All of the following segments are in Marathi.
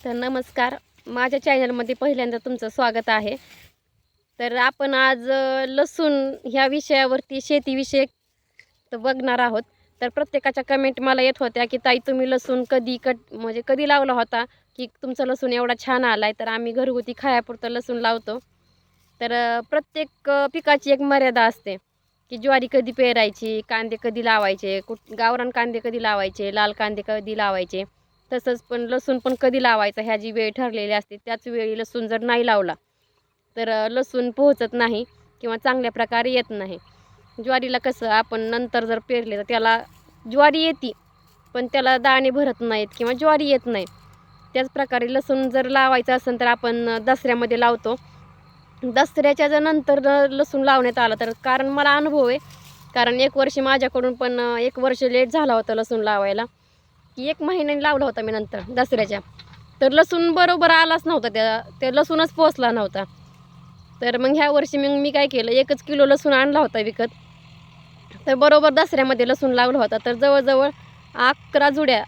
तर नमस्कार. माझ्या चॅनलमध्ये पहिल्यांदा तुमचं स्वागत आहे. तर आपण आज लसूण ह्या विषयावरती शेतीविषयक तर बघणार आहोत. तर प्रत्येकाच्या कमेंट मला येत होत्या की ताई तुम्ही लसूण कधी कट म्हणजे कधी लावला होता की तुमचं लसूण एवढा छान आला आहे तर आम्ही घरगुती खायापुरतं लसूण लावतो. तर प्रत्येक पिकाची एक मर्यादा असते की ज्वारी कधी पेरायची कांदे कधी लावायचे कुठ गावरान कांदे कधी लावायचे लाल कांदे कधी लावायचे. तसंच पण लसूण पण कधी लावायचा? ह्या जी वेळ ठरलेली असते त्याच वेळी लसूण जर नाही लावला तर लसूण पोहोचत नाही किंवा चांगल्या प्रकारे येत नाही. ज्वारीला कसं आपण नंतर जर पेरले तर त्याला ज्वारी येते पण त्याला दाणे भरत नाहीत किंवा ज्वारी येत नाही. त्याच प्रकारे लसूण जर लावायचं असेल तर आपण दसऱ्यामध्ये लावतो. दसऱ्याच्या जर नंतर लसूण लावण्यात आलं तर कारण मला अनुभव आहे. कारण एक वर्षी माझ्याकडून पण एक वर्ष लेट झाला होता लसूण लावायला. की एक महिन्याने लावला होता मी नंतर दसऱ्याच्या. तर लसूण बरोबर आलाच नव्हता त्या ते लसूणच पोचला नव्हता. तर मग ह्या वर्षी मग मी काय केलं एकच किलो लसूण आणला होता विकत. तर बरोबर दसऱ्यामध्ये लसूण लावला होता. तर जवळजवळ अकरा जुड्या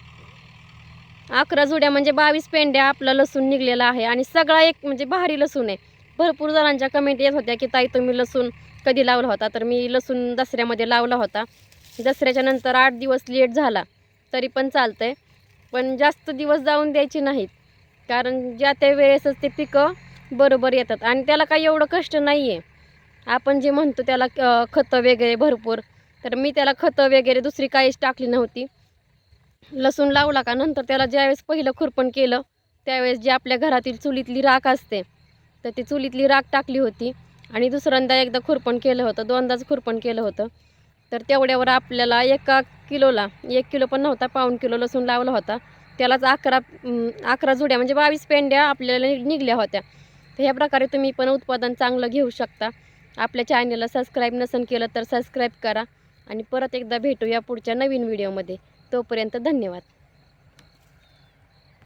अकरा जुड्या म्हणजे बावीस पेंड्या आपला लसूण निघलेला आहे आणि सगळा एक म्हणजे भारी लसूण आहे. भरपूर जणांच्या कमेंट येत होत्या की ताई तुम्ही लसूण कधी लावला होता? तर मी लसूण दसऱ्यामध्ये लावला होता. दसऱ्याच्या नंतर आठ दिवस लेट झाला. तरी पण चालतं आहे पण जास्त दिवस जाऊन द्यायचे नाहीत. कारण ज्या त्या वेळेसच ते पिकं बरोबर येतात. आणि त्याला काही एवढं कष्ट नाही आहे आपण जे म्हणतो त्याला खतं वगैरे भरपूर. तर मी त्याला खतं वगैरे दुसरी काहीच टाकली नव्हती. लसूण लावला का नंतर त्याला ज्यावेळेस पहिलं खुरपण केलं त्यावेळेस जी आपल्या घरातील चुलीतली राख असते तर ती चुलीतली राख टाकली होती. आणि दुसऱ्यांदा एकदा खुरपण केलं होतं दोनदाच खुरपण केलं होतं. तर तेवढ्यावर आपल्याला एका किलोला एक किलो पण नव्हता पाऊण किलो लसूण लावला होता. त्यालाच अकरा अकरा जुड्या म्हणजे बावीस पेंड्या आपल्याला निघल्या होत्या. तर ह्या प्रकारे तुम्ही पण उत्पादन चांगलं घेऊ शकता. आपल्या चॅनलला सबस्क्राईब नसेल केलं तर सबस्क्राईब करा. आणि परत एकदा भेटूया पुढच्या नवीन व्हिडिओमध्ये तोपर्यंत धन्यवाद.